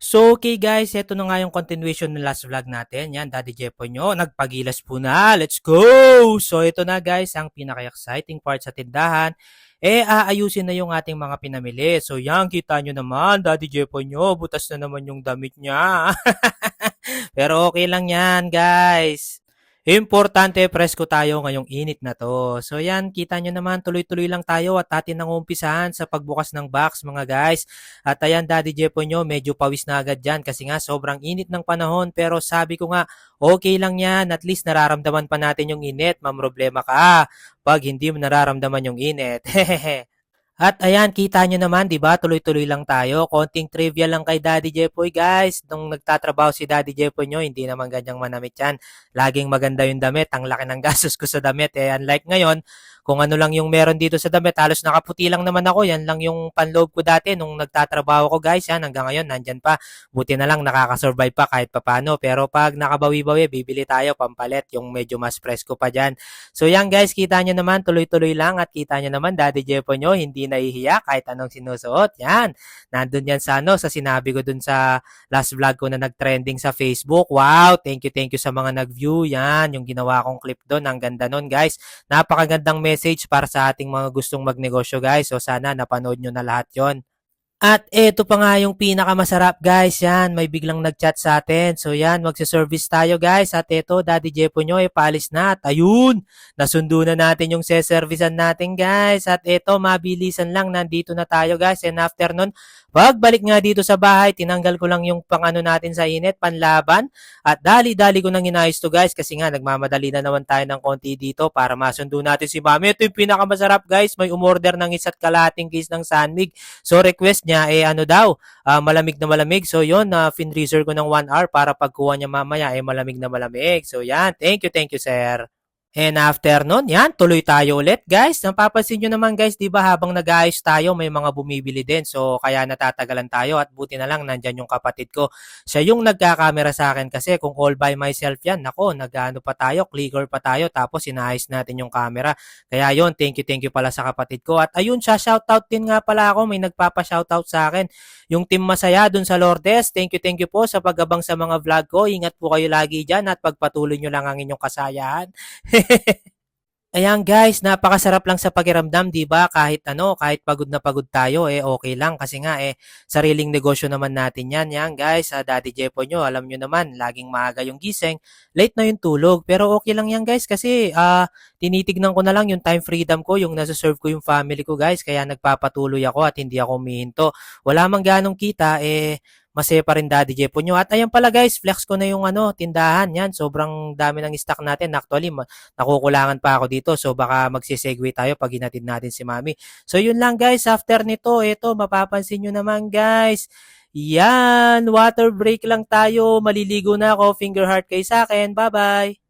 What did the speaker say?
So, okay guys, ito na nga yung continuation ng last vlog natin. Yan, Daddy Jepo nyo, nagpagilas po na. Let's go! So, ito na guys, ang pinaka-exciting part sa tindahan. Eh, aayusin na yung ating mga pinamili. So, yan, kita nyo naman, Daddy Jepo nyo, butas na naman yung damit niya. Pero okay lang yan, guys. Importante, presko tayo ngayong init na to. So yan, kita nyo naman, tuloy-tuloy lang tayo at atin nang umpisahan sa pagbukas ng box mga guys. At ayan, Daddy Jepo nyo, medyo pawis na agad dyan kasi nga sobrang init ng panahon. Pero sabi ko nga, okay lang yan. At least nararamdaman pa natin yung init. Mamroblema ka pag hindi mo nararamdaman yung init. At ayan, kita nyo naman, di ba? Tuloy-tuloy lang tayo. Konting trivia lang kay Daddy Jepoy, guys. Nung nagtatrabaho si Daddy Jepoy nyo, hindi naman ganyang manamit yan. Laging maganda yung damit. Ang laki ng gastos ko sa damit. Eh, unlike ngayon, kung ano lang yung meron dito sa damit, halos nakaputi lang naman ako. Yan lang yung panloob ko dati nung nagtatrabaho ko, guys. Yan, hanggang ngayon, nandyan pa. Buti na lang, nakakasurvive pa kahit papano. Pero pag nakabawi-bawi, bibili tayo pampalit, yung medyo mas presko pa dyan. So yan, guys, kita nyo naman, tuloy-tuloy lang. At kita nyo naman, Daddy Jepoy nyo, hindi nahihiya kahit anong sinusuot. Yan. Nandun yan sa ano, sa sinabi ko dun sa last vlog ko na nag-trending sa Facebook. Wow, thank you, thank you sa mga nag-view. Yan, yung ginawa kong clip doon. Ang ganda nun, guys. Napakagandang message para sa ating mga gustong magnegosyo, guys. So sana napanood nyo na lahat yon. At eto pa nga yung pinakamasarap guys, yan, may biglang nag-chat sa atin. So yan, magsiservice tayo guys. At eto, Daddy Jepo nyo, ipalis na. At ayun, nasundo na natin yung seservisan natin guys. At eto, mabilisan lang, nandito na tayo guys. And after nun, pagbalik nga dito sa bahay, tinanggal ko lang yung pangano natin sa init, panlaban. At dali-dali ko nang inayos to guys. Kasi nga, nagmamadali na naman tayo ng konti dito para masundo natin si Mami. Ito yung pinakamasarap guys. May umorder ng isa't kalating case ng Sanmig. So request niya eh ano daw, ah, malamig na malamig. So yon na uh, finreezer ko ng 1 hour para pagkuha niya mamaya eh malamig na malamig. So yan, thank you, thank you sir. And after nun, yan, tuloy tayo ulit guys. Napapansin nyo naman guys, di ba habang nag-ayos tayo, may mga bumibili din. So kaya natatagalan tayo at buti na lang nandyan yung kapatid ko. Siya yung nagkakamera sa akin kasi kung all by myself yan, nako, nag-ano pa tayo, clicker pa tayo, tapos inayos natin yung camera. Kaya yon thank you, thank you pala sa kapatid ko. At ayun siya, shoutout din nga pala ako, may nagpapa-shoutout sa akin. Yung team Masaya dun sa Lourdes, thank you, thank you po sa pagabang sa mga vlog ko. Ingat po kayo lagi dyan at pagpatuloy nyo lang ang inyong kasayahan. Ayan guys, napakasarap lang sa pakiramdam, 'di ba? Kahit ano, kahit pagod na pagod tayo, eh okay lang kasi nga eh sariling negosyo naman natin 'yan. Yan guys, sa Daddy Jepo nyo, alam nyo naman, laging maaga yung gising, late na yung tulog. Pero okay lang 'yan guys kasi ah tinitignan ko na lang yung time freedom ko, yung nasa-serve ko yung family ko guys, kaya nagpapatuloy ako at hindi ako humihinto. Wala mang ganong kita eh masaya pa rin Daddy Jepo nyo. At ayan pala guys, flex ko na yung ano, tindahan. Yan, sobrang dami ng stock natin. Actually, nakukulangan pa ako dito. So baka magsisegue tayo pag hinatid natin si Mami. So yun lang guys, after nito, ito, mapapansin nyo naman guys. Yan, water break lang tayo. Maliligo na ako. Finger heart kayo sa akin. Bye-bye.